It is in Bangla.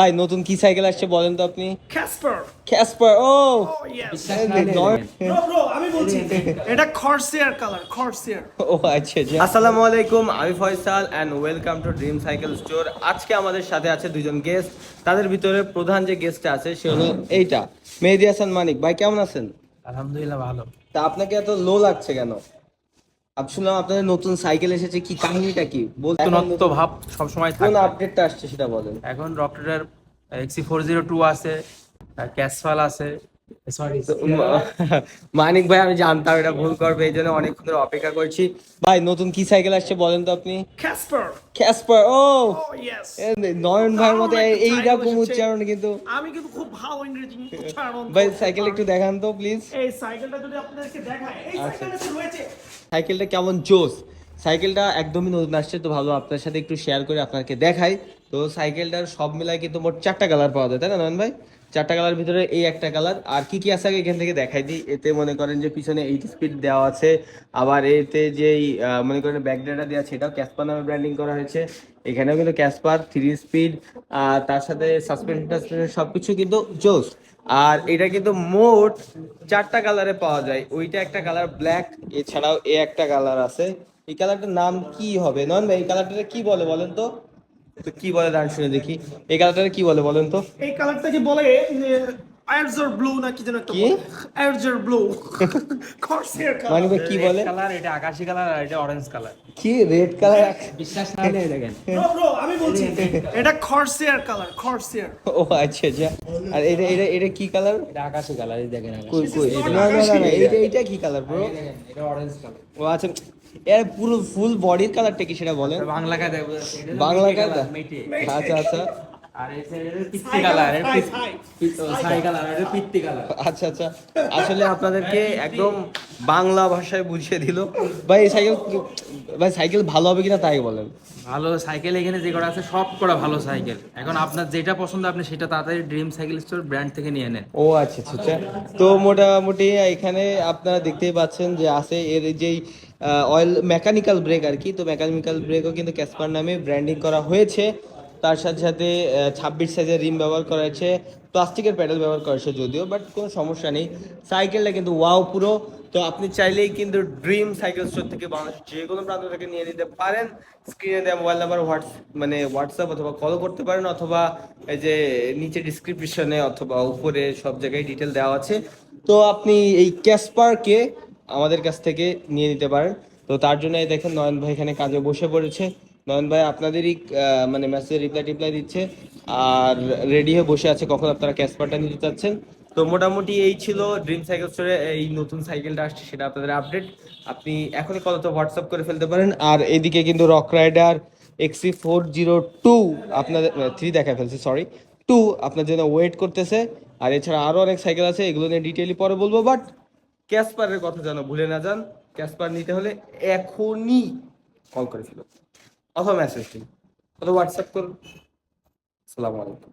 ভাই নতুন কি সাইকেল আসছে বলেন তো আপনি? ক্যাসপার ক্যাসপার ও! ব্রো আমি বলছি এটা খরসিয়ার কালার খরসিয়ার ও আচ্ছা আচ্ছা। আসসালামু আলাইকুম আমি Faisal and welcome to dream cycle store আজকে আমাদের সাথে আছে দুজন গেস্ট তাদের ভিতরে প্রধান যে গেস্টটা আছে সে হলো এইটা মেহেদি হাসান মানিক। ভাই কেমন আছেন? আলহামদুলিল্লাহ ভালো। তা আপনাকে এত লো লাগছে কেন? শুনলাম আপনাদের নতুন সাইকেল এসেছে কি কাহিনীটা কি? বলতে নতুনত্ব ভাব সবসময় কোন থাকে আপডেটটা আসছে সেটা বলেন। এখন রকেটের এক্সি ফোর জিরো টু আছে ক্যাসফাল আছে। সরি মানিক ভাই আমি জানতাম এটা ভুল করবে এই জন্য অনেকক্ষণ ধরে অপেক্ষা করছি। ভাই নতুন কি সাইকেল আসছে বলেন তো আপনি? ক্যাসপার ক্যাসপার ও! ও নয়ন ভাইয়ের মতো এইরকম উচ্চারণ কিন্তু আমি কিন্তু ভালো ইংরেজি উচ্চারণ ভাই সাইকেল একটু দেখান তো প্লিজ এই সাইকেলটা যদি আপনাদেরকে দেখায় এই আচ্ছা। সাইকেলটা রয়েছে। সাইকেলটা কেমন জোস সাইকেলটা একদমই নতুন আসছে তো ভালো আপনার সাথে একটু শেয়ার করে আপনাকে দেখাই। তো সাইকেলটার সব মিলায় কিন্তু মোট চারটা কালার পাওয়া যায় তাই না নয়ন ভাই? চারটা কালার ভিতরে এই একটা কালার। আর কি কি আছে আগে এখান থেকে দেখাই দিই। এতে মনে করেন যে পিছনে এইট স্পিড দেওয়া আছে। আবার এতে যেই মনে করেন ব্যাকডাটা দেওয়া আছে, এটাও ক্যাসপার নামে ব্র্যান্ডিং করা হয়েছে। এখানেও কিন্তু ক্যাসপার থ্রি স্পিড আর তার সাথে সাসপেনশন টাসপেনশন সব কিছু কিন্তু জোস। আর এটা কিন্তু মোট চারটা কালারে পাওয়া যায়। ওইটা একটা কালার ব্ল্যাক এছাড়াও এ একটা কালার আছে। এই কালারটার নাম কি হবে? নন ভাই, এই কালারটা কি বলে বলেন তো? তো কি বলে দাঁড়ান শুনে দেখি? এই কালারটা কি বলে বলেন তো? এই কালারটাকে বলে আয়ারজার ব্লু না কি যেন একটা কি? আয়ারজার ব্লু খরসিয়ার মানে কালার ভাই কি বলে? কালার এটা আকাশি কালার আর এটা অরেঞ্জ কালার কি রেড কালার বিশ্বাস না হলে দেখেন। ব্রো ব্রো আমি বলছি এটা খরসিয়ার কালার খরসিয়ার ও আচ্ছা আচ্ছা। আর এটা এটা এটা কি কালার এটা আকাশি কালার এই দেখেন কই কই? না না না না এইটা এইটা কি কালার ব্রো এটা অরেঞ্জ কালার ও আচ্ছা এর পুরো ফুল বডির কালারটা কি সেটা বলেন? বাংলা কাজ বাংলা কায়দা? আচ্ছা আচ্ছা। আচ্ছা আচ্ছা। আসলে আপনাদেরকে একদম বাংলা ভাষায় বুঝিয়ে দিল। ভাই এই সাইকেল ভাই সাইকেল ভালো হবে কিনা তাই বলেন। ভালো সাইকেল এখানে যে কটা আছে সব কটা ভালো সাইকেল। এখন আপনার যেটা পছন্দ আপনি সেটা তাড়াতাড়ি ড্রিম সাইকেল স্টোর ব্র্যান্ড থেকে নিয়ে নেন। ও আচ্ছা আচ্ছা আচ্ছা। তো মোটামুটি এখানে আপনারা দেখতেই পাচ্ছেন যে আছে এর যেই অয়েল মেকানিক্যাল ব্রেক আর কি। তো মেকানিক্যাল ব্রেকও কিন্তু ক্যাসপার নামে ব্র্যান্ডিং করা হয়েছে। তার সাথে সাথে ছাব্বিশ সাইজের রিম ব্যবহার করা হয়েছে, প্লাস্টিকের প্যাডেল ব্যবহার করা হয়েছে যদিও বাট কোনো সমস্যা নেই। সাইকেলটা কিন্তু ওয়াও পুরো। তো আপনি চাইলেই কিন্তু ড্রিম সাইকেল স্টোর থেকে বাংলাদেশ যে কোনো প্রান্ত থেকে নিয়ে নিতে পারেন। স্ক্রিনে দেওয়া মোবাইল নাম্বার হোয়াটস মানে হোয়াটসঅ্যাপ অথবা কল করতে পারেন, অথবা এই যে নিচে ডিসক্রিপশনে অথবা উপরে সব জায়গায় ডিটেল দেওয়া আছে। তো আপনি এই ক্যাসপারকে আমাদের কাছ থেকে নিয়ে নিতে পারেন। তো তার জন্য দেখেন নয়ন ভাই এখানে কাজে বসে পড়েছে। নয়ন ভাই, আপনাদেরই মানে মেসেজ রিপ্লাই টিপ্লাই দিচ্ছে। আর রেডি হয়ে বসে আছে, কখন আপনারা ক্যাশ ক্যাসপারটা নিতে চাচ্ছেন। তো মোটামুটি এই ছিল ড্রিম সাইকেল স্টোরে এই নতুন সাইকেলটা আসছে, সেটা আপনাদের আপডেট আপনি এখনই কত তো হোয়াটসঅ্যাপ করে ফেলতে পারেন। আর এদিকে কিন্তু rock rider XC four zero two আপনাদের থ্রি দেখা ফেলছে সরি টু আপনার জন্য ওয়েট করতেছে। আর এছাড়া আরও অনেক সাইকেল আছে, এগুলো নিয়ে ডিটেইলি পরে বলব বাট ক্যাসপারের কথা যেন ভুলে না যান। ক্যাসপার নিতে হলে এখনই কল করে অথবা মেসেজ দিন। অথবা হোয়াটসঅ্যাপ করুন। আসসালামু আলাইকুম।